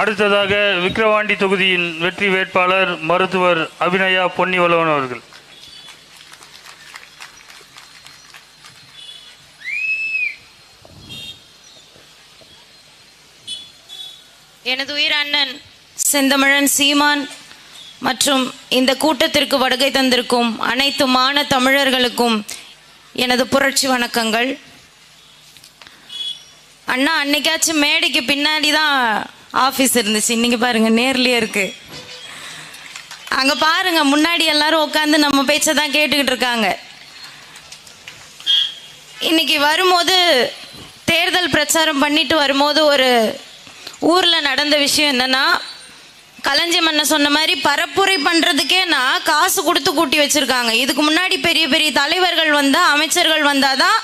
அடுத்ததாக விக்கிரவாண்டி தொகுதியின் வெற்றி வேட்பாளர் மருத்துவர் அபிநயா பொன்னிவளவன் அவர்கள். எனது உயிர் அண்ணன் செந்தமிழன் சீமான் மற்றும் இந்த கூட்டத்திற்கு வருகை தந்திருக்கும் அனைத்து மான தமிழர்களுக்கும் எனது புரட்சி வணக்கங்கள். அண்ணா அன்னைக்காச்சும் மேடைக்கு பின்னாடி தான் ஆஃபீஸ் இருந்துச்சு. இன்னைக்கு பாருங்கள் நேர்லேயே இருக்குது அங்கே பாருங்க முன்னாடி எல்லாரும் உட்காந்து நம்ம பேச்சை தான் கேட்டுக்கிட்டு இருக்காங்க. இன்னைக்கு வரும்போது தேர்தல் பிரச்சாரம் பண்ணிட்டு வரும்போது ஒரு ஊரில் நடந்த விஷயம் என்னன்னா களஞ்சி மன்ன சொன்ன மாதிரி பரப்புரை பண்ணுறதுக்கே நான் காசு கொடுத்து கூட்டி வச்சுருக்காங்க. இதுக்கு முன்னாடி பெரிய பெரிய தலைவர்கள் வந்தால் அமைச்சர்கள் வந்தால் தான்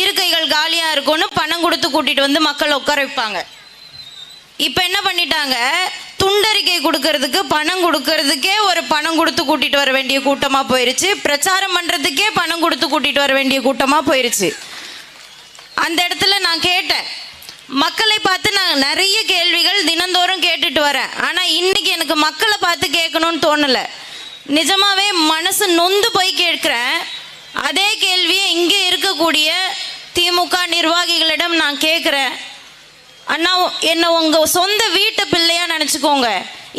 இருக்கைகள் காலியாக இருக்கும்னு பணம் கொடுத்து கூட்டிகிட்டு வந்து மக்கள் உட்கார வைப்பாங்க. இப்ப என்ன பண்ணிட்டாங்க? துண்டறிக்கை கொடுக்கறதுக்கு பணம் கொடுக்கறதுக்கே ஒரு பணம் கொடுத்து கூட்டிட்டு வர வேண்டிய கூட்டமா போயிருச்சு. பிரச்சாரம் பண்றதுக்கே பணம் கொடுத்து கூட்டிட்டு வர வேண்டிய கூட்டமா போயிருச்சு. அந்த இடத்துல நான் கேட்டேன். மக்களை பார்த்து நான் நிறைய கேள்விகள் தினந்தோறும் கேட்டுட்டு வரேன். ஆனா இன்னைக்கு எனக்கு மக்களை பார்த்து கேட்கணும்னு தோணல. நிஜமாவே மனசு நொந்து போய் கேட்கிறேன். அதே கேள்வியை இங்கே இருக்கக்கூடிய திமுக நிர்வாகிகளிடம் நான் கேட்குறேன். அண்ணா என்ன உங்க சொந்த வீட்டு பிள்ளையா நினைச்சுக்கோங்க.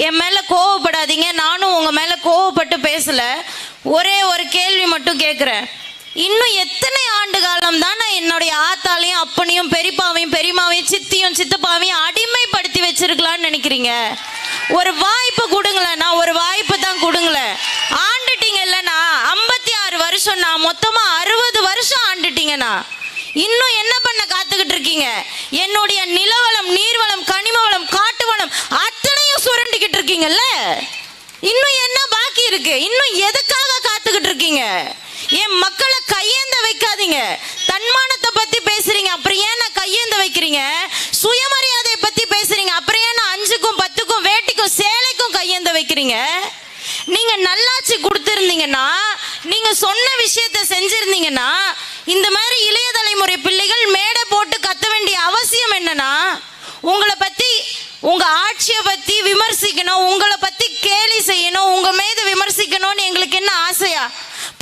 என் மேல கோவப்படாதீங்க. நானும் உங்க மேல கோவப்பட்டு பேசல. ஒரே ஒரு கேள்வி மட்டும் கேட்குறேன் இன்னும் எத்தனை ஆண்டு காலம் தான் நான் என்னுடைய ஆத்தாலையும் அப்பனையும் பெரியப்பாவையும் பெரியமாவையும் சித்தியும் சித்தப்பாவையும் அடிமைப்படுத்தி வச்சிருக்கலாம்னு நினைக்கிறீங்க? ஒரு வாய்ப்பு கொடுங்களேன் நான் ஒரு வாய்ப்பு தான் கொடுங்களேன். ஆண்டுட்டீங்க இல்லைண்ணா ஐம்பத்தி ஆறு வருஷம் நான் மொத்தமா அறுபது வருஷம் ஆண்டுட்டீங்கண்ணா. இன்னும் என்ன பண்ண காத்துக்கிட்டு இருக்கீங்க? என்னுடைய நிலவளம் நீர்வளம் கனிம வளம் காட்டு வளம் அத்தனையும் சுரண்டிக்கிட்டு இருக்கீங்கல்ல? இன்னும் என்ன பாக்கி இருக்கு? இன்னும் எதுக்காக காத்துக்கிட்டு இருக்கீங்க? என் மக்களை கையேந்த வைக்காதீங்க. தன்மானத்தை பத்தி பேசுறீங்க அப்புறம் ஏன் நான் கையேந்த வைக்கிறீங்க? சுயமரியாதையை பத்தி பேசுறீங்க அப்புறம் ஏன் நான் அஞ்சுக்கும் பத்துக்கும் வேட்டிக்கும் சேலைக்கும் கையேந்த வைக்கிறீங்க? நீங்க நல்லாட்சி கொடுத்துருந்தீங்கன்னா நீங்க சொன்ன விஷயத்த செஞ்சிருந்தீங்கன்னா இந்த மாதிரி இளைய தலைமுறை பிள்ளைகள் மேடை போட்டு கத்த வேண்டிய அவசியம் என்னன்னா உங்களை பத்தி உங்க ஆட்சியை பத்தி விமர்சிக்கணும் உங்களை பத்தி கேலி செய்யணும் உங்க மீது விமர்சிக்கணும்னு எங்களுக்கு என்ன ஆசையா?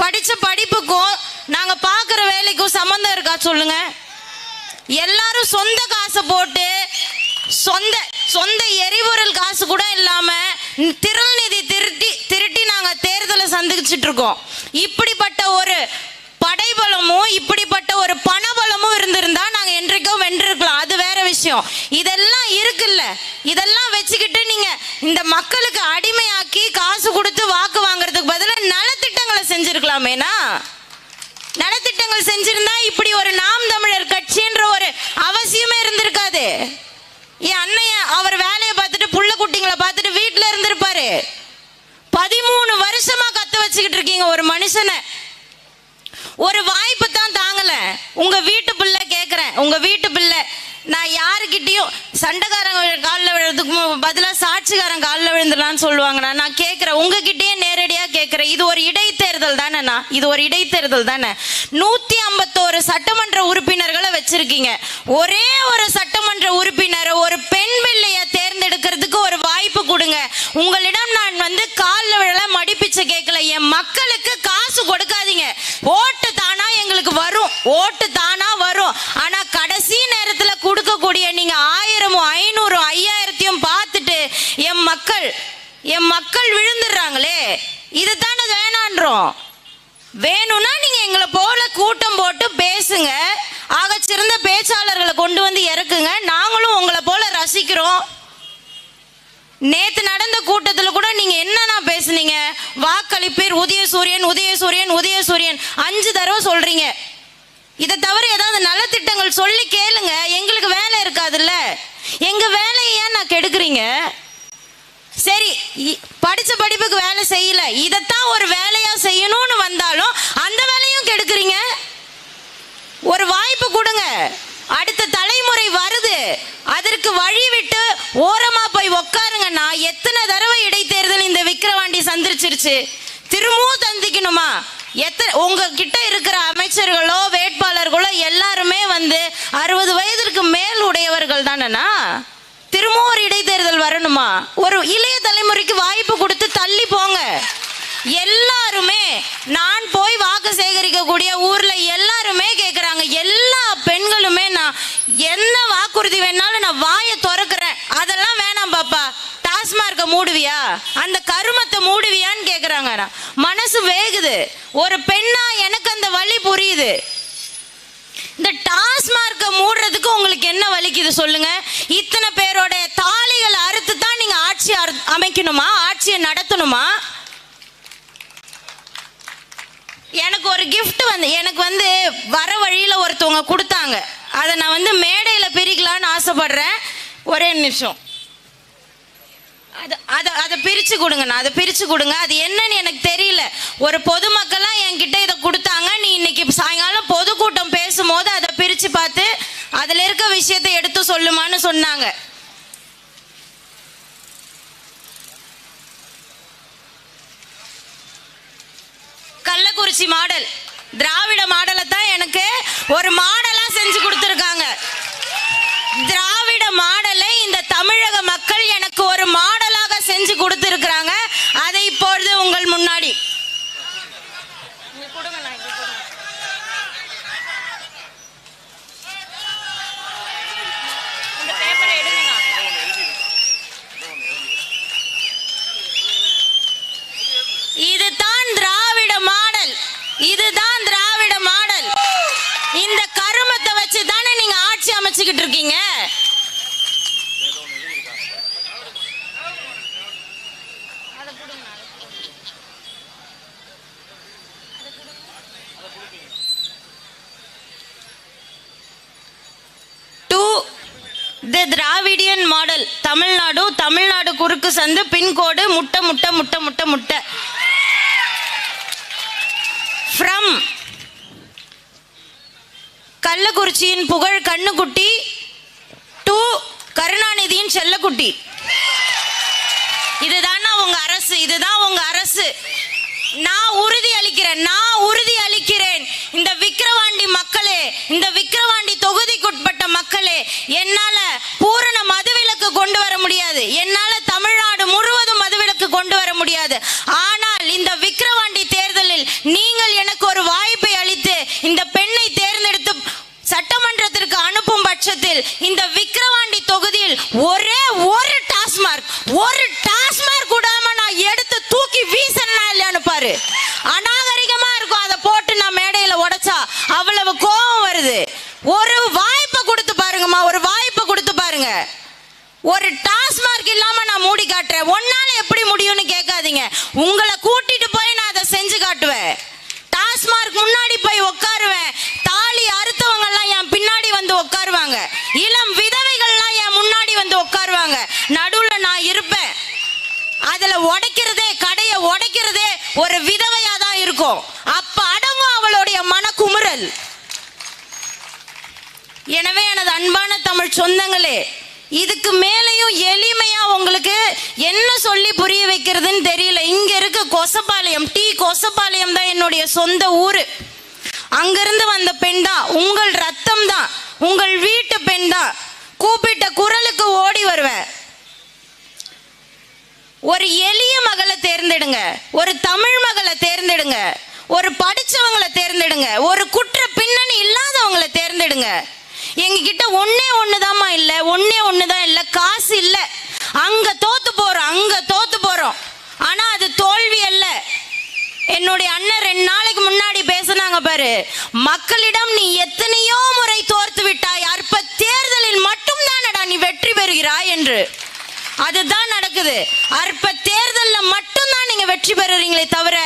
படிச்ச படிப்புக்கும் நாங்க பாக்குற வேலைக்கும் சம்மந்தம் இருக்கா சொல்லுங்க? எல்லாரும் சொந்த காசை போட்டு சொந்த சொந்த எரிபொருள் காசு கூட இல்லாம திரள் நிதி திருட்டி திருட்டி நாங்க தேர்தலை சந்திச்சிட்டு இருக்கோம். இப்படிப்பட்ட ஒரு படைபலமும் இப்படிப்பட்ட ஒரு பணபலமும் இருந்திருந்தா நாங்க என்றைக்கோ வென்றிருக்கலாம். அது வேற விஷயம். இதெல்லாம் இருக்குல்ல. இதெல்லாம் வச்சுக்கிட்டு நீங்க இந்த மக்களுக்கு அடிமையாக்கி காசு கொடுத்து வாக்கு வாங்குறதுக்கு பதிலாக நலத்திட்டங்களை செஞ்சிருக்கலாமேனா? நலத்திட்டங்கள் செஞ்சிருந்தா இப்படி ஒரு நாம் தமிழர் கட்சின்ற ஒரு அவசியமே இருந்திருக்காது. என் அண்ணைய அவர் வேலையை பார்த்துட்டு புள்ள குட்டிங்களை பார்த்துட்டு வீட்டுல இருந்திருப்பாரு. பதிமூணு வருஷமா கத்து வச்சுக்கிட்டு இருக்கீங்க ஒரு மனுஷனை. ஒரு வாய்ப்பு தான் தாங்கல. உங்க வீட்டு பிள்ளை கேக்குறேன். உங்க வீட்டு பிள்ளை நான் யாருக்கிட்டேயும் சண்டைக்காரங்க காலில் விழுறதுக்கு பதிலாக சாட்சிக்காரன் காலில் விழுந்துடலான்னு சொல்லுவாங்கண்ணா. நான் கேட்குறேன் உங்ககிட்டயே நேரடியாக கேட்குறேன் இது ஒரு இடைத்தேர்தல் தானேண்ணா இது ஒரு இடைத்தேர்தல் தானே? நூற்றி ஐம்பத்தோரு சட்டமன்ற உறுப்பினர்களை வச்சிருக்கீங்க. ஒரே ஒரு சட்டமன்ற உறுப்பினரை ஒரு பெண் பிள்ளையை தேர்ந்தெடுக்கிறதுக்கு ஒரு வாய்ப்பு கொடுங்க. உங்களிடம் நான் வந்து காலில் விழல மடிப்பிச்சு கேட்கல என் மக்களுக்கு காசு கொடுக்காதீங்க. ஓட்டு ஓட்டு தானா வரும். ஆனா கடைசி நேரத்துல கொடுக்கக்கூடிய நீங்க ஆயிரமும் ஐநூறும் ஐயாயிரத்தையும் பார்த்துட்டு என் மக்கள் என் மக்கள் விழுந்துடுறாங்களே. இதுதானே வேணான்றோம். வேணும்னா நீங்க எங்களை போல கூட்டம் போட்டு பேசுங்க. ஆக சிறந்த பேச்சாளர்களை கொண்டு வந்து இறக்குங்க. நாங்களும் உங்களை போல ரசிக்கிறோம். நேத்து நடந்த கூட்டத்துல கூட நீங்க என்னன்னா பேசுனீங்க? வாக்களிப்பீர் உதயசூரியன் உதயசூரியன் உதயசூரியன். அஞ்சு தடவை சொல்றீங்க. இதை தவிர ஏதாவது நலத்திட்டங்கள் சொல்லி கேளுங்க. எங்களுக்கு வேலை இருக்காதுல்ல. எங்க வேலையை ஏன் நான் கெடுக்குறீங்க? சரி இ- படிச்ச படிப்புக்கு வேலை செய்யல. இதைத்தான் ஒரு வேலையா செய்யணும்னு வந்தாலும் அந்த வேலையும் கெடுக்குறீங்க? ஒரு வாய்ப்பு கொடுங்க. அடுத்த தலைமுறை வருது. அதற்கு வழி விட்டு ஓரமா போய் உக்காருங்கன்னா எத்தனை தடவை இடைத்தேர்தல் இந்த விக்கிரவாண்டி சந்திரிச்சிருச்சு. திரும்பவும் சந்திக்கணுமா? எத்தனை உங்ககிட்ட இருக்கிற அமைச்சர்களோ வேட்பாளர்களோ எல்லாருமே வந்து அறுபது வயதிற்கு மேல் உடையவர்கள் தானேண்ணா? திரும்பவும் ஒரு இடைத்தேர்தல் வரணுமா? ஒரு இளைய தலைமுறைக்கு வாய்ப்பு கொடுத்து தள்ளி போங்க. எல்லாருமே நான் போய் வாக்கு சேகரிக்கக்கூடிய ஊர்ல எல்லாருமே கேட்குறாங்க எல்லா பெண்களுமே நான் என்ன வாக்குறுதி வேணாலும் நான் வாயை திறக்கிறேன். அதெல்லாம் வேணாம் பாப்பா. டாஸ்மார்க்க மூடுவியா? அந்த கருமத்தை மூடுவியா? கேக்குறாங்க மனசு வேகுது. ஒரு பெண்ணா எனக்கு அந்த வழி புரியுது. இந்த டாஸ்மார்க்க மூடுறதுக்கு உங்களுக்கு என்ன வலிக்குது சொல்லுங்க. இத்தனை பேரோட தாலிகளை அறுத்து தான் நீங்க ஆட்சி அறு- அமைக்கணுமா? ஆட்சியை நடத்தணுமா? எனக்கு ஒரு கிஃப்ட் வந்து எனக்கு வந்து வர வழியில ஒருத்தவங்க கொடுத்தாங்க. அதை நான் வந்து மேடையில பிரிக்கலான்னு ஆசைப்படுறேன். ஒரே நிமிஷம். அது அதை அதை பிரித்து கொடுங்கண்ணா அதை பிரித்து கொடுங்க. அது என்னன்னு எனக்கு தெரியல. ஒரு பொதுமக்கள்லாம் என்கிட்ட இதை கொடுத்தாங்க. நீ இன்னைக்கு சாயங்காலம் பொதுக்கூட்டம் பேசும்போது அதை பிரித்து பார்த்து அதில் இருக்க விஷயத்தை எடுத்து சொல்லுமான்னு சொன்னாங்க. கள்ளக்குறிச்சி மாடல். திராவிட மாடலை தான் எனக்கு ஒரு மாடலா செஞ்சு கொடுத்துருக்காங்க. திராவிட மாடலை இந்த தமிழக மக்கள் எனக்கு ஒரு மாடல் செஞ்சு கொடுத்துருக்குறாங்க. அதை இப்பொழுது உங்கள் முன்னாடி. இதுதான் திராவிட மாடல். இதுதான் திராவிட மாடல். இந்த கருமத்தை வச்சு தானே நீங்க ஆட்சி அமைச்சுக்கிட்டு இருக்கீங்க to the Dravidian model. Tamil Nadu Tamil Nadu குறுக்கு சந்து பின்கோடு முட்டை முட்டை முட்டை முட்டை முட்டை. ஃப்ரம் கள்ளக்குறிச்சியின் புகழ் கண்ணுக்குட்டி டு கருணாநிதியின் செல்லக்குட்டி. இதுதான் உங்க அரசு? இதுதான் உங்க அரசு. நான் உறுதி அளிக்கிறேன் நான் உறுதி அளிக்கிறேன். இந்த விக்கிரவாண்டி மக்களே இந்த விக்கிரவாண்டி தொகுதிக்குட்பட்ட மக்களே என்னால பூரண மதுவிலக்கு கொண்டு வர முடியாது. என்னால தமிழ்நாடு முழுவதும் மதுவிலக்கு கொண்டு வர முடியாது. ஆனால் இந்த விக்கிரவாண்டி தேர்தலில் நீங்கள் எனக்கு ஒரு வாய்ப்பை அளித்து இந்த பெண்ணை தேர்ந்தெடுத்து சட்டமன்றத்திற்கு அனுப்பும் பட்சத்தில் இந்த விக்கிரவாண்டி தொகுதியில் ஒரே ஒரு டாஸ்மார்க் ஒரு டாஸ்மார்க் கூடாம நான் எடுத்து தூக்கி வீசனா இல்லையான்னு பாரு அநாகரிகமா இருக்கும் அதை போட்டு நான் மேடையில உடைச்சா அவ்வளவு கோபம் வருது ஒரு வாய்ப்பை கொடுத்து பாருங்கம்மா ஒரு வாய்ப்பை பாருங்க ஒரு டாஸ்மார்க் இல்லாம நான் மூடி காட்டுறேன். ஒன்னால எப்படி முடியும்னு கேட்காதீங்க. உங்களை கூட்டிட்டு போய் நான் அதை செஞ்சு காட்டுவேன். டாஸ்மார்க் முன்னாடி போய் உட்காருவேன் தாலி அறுத்தவங்க எல்லாம் என் பின்னாடி வந்து உட்காருவாங்க இளம் விதவைகள்லாம் என் முன்னாடி வந்து உட்காருவாங்க நடுவுல நான் இருப்பேன். அதுல உடைக்கிறதே கடையை உடைக்கிறதே ஒரு விதவையா தான் இருக்கும் அப்ப அடங்கும் அவளுடைய மனக்குமுறல் எனவே எனது அன்பான தமிழ் சொந்தங்களே இதுக்கு மேலேயும் எளிமையா உங்களுக்கு என்ன சொல்லி புரிய வைக்கிறதுன்னு தெரியல. இங்க இருக்க கொசப்பாளையம் டி கொசப்பாளையம் தான் என்னுடைய சொந்த ஊரு. அங்கிருந்து வந்த பெண் தான் உங்கள் ரத்தம் தான் உங்கள் வீட்டு பெண் தான். கூப்பிட்ட குரலுக்கு ஓடி வருவேன். ஒரு எளிய மகளை தேர்ந்தெடுங்க ஒரு தமிழ் மகளை தேர்ந்தெடுங்க ஒரு படிச்சவங்களை தேர்ந்தெடுங்க ஒரு குற்ற பின்னணி இல்லாதவங்களை தேர்ந்தெடுங்க. எங்ககிட்ட ஒன்னே ஒண்ணுதாம்மா இல்ல ஒன்னே ஒண்ணுதான் இல்ல காசு இல்ல. அங்க தோத்து போறோம் அங்க தோத்து போறோம். ஆனா அது தோல்வி அல்ல. என்னுடைய அண்ணன் ரெண்டு நாளைக்கு முன்னாடி பேசினாங்க பாரு மக்களிடம் நீ எத்தனையோ முறை தோர்த்து விட்டாய் அற்ப தேர்தலில் மட்டும்தானடா நீ வெற்றி பெறுகிறாய்? என்று. அதுதான் நடக்குது. அற்ப தேர்தலில் மட்டும் நீங்க வெற்றி பெறுறீங்களே தவிர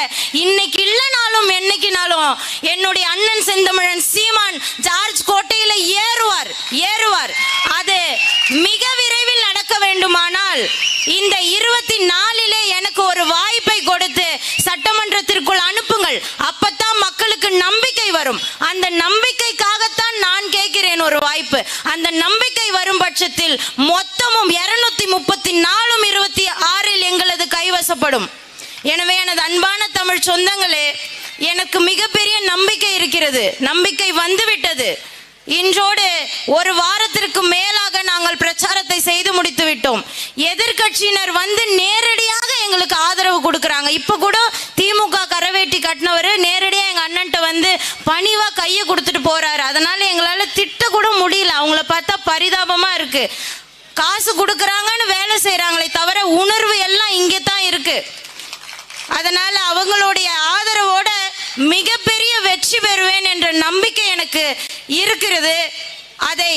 இன்னைக்கு இல்லைனாலும் என்னைக்குனாலும் என்னுடைய அண்ணன் செந்தமிழன் சீமான் ஜார்ஜ் கோட்டையில ஏறுவார் ஏறுவார் அது மிக விரைவில் நடக்க வேண்டுமானால் இந்த இருபத்தி நாலிலே எனக்கு ஒரு வாய்ப்பை கொடுத்து சட்டமன்றத்திற்குள் அனுப்புங்கள் அப்பதான் மக்களுக்கு நம்பிக்கை வரும். அந்த நம்பிக்கைக்காகத்தான் நான் கேட்கிறேன் ஒரு வாய்ப்பு. அந்த நம்பிக்கை வரும் பட்சத்தில் மொத்தமும் இருநூத்தி முப்பத்தி நாலும் இருபத்தி ஆறில் எங்களது கைவசப்படும். எனவே எனது அன்பான தமிழ் சொந்தங்களே எனக்கு மிகப்பெரிய நம்பிக்கை இருக்கிறது. நம்பிக்கை வந்துவிட்டது. இன்றோடு ஒரு வாரத்திற்கு மேலாக நாங்கள் பிரச்சாரத்தை செய்து முடித்து விட்டோம். எதிர்க்கட்சியினர் வந்து நேரடியாக எங்களுக்கு ஆதரவு கொடுக்குறாங்க. இப்ப கூட திமுக கரவேட்டி கட்டினவர் நேரடியாக அண்ணன்ட்ட வந்து பணிவா கையை கொடுத்துட்டு போறாரு. அதனால எங்களால திட்ட கூட முடியல. அவங்கள பார்த்தா பரிதாபமா இருக்கு. காசு கொடுக்கறாங்கன்னு வேலை செய்கிறாங்களே தவிர உணர்வு எல்லாம் இங்கே தான் இருக்கு. அதனால அவங்களுடைய ஆதரவோட மிகப்பெரிய வெற்றி பெறுவேன் என்ற நம்பிக்கை எனக்கு இருக்கிறது. அதை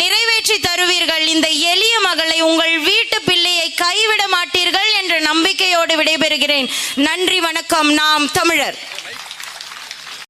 நிறைவேற்றி தருவீர்கள். இந்த எளிய மகளை உங்கள் வீட்டு பிள்ளையை கைவிட மாட்டீர்கள் என்ற நம்பிக்கையோடு விடைபெறுகிறேன். நன்றி வணக்கம். நாம் தமிழர்.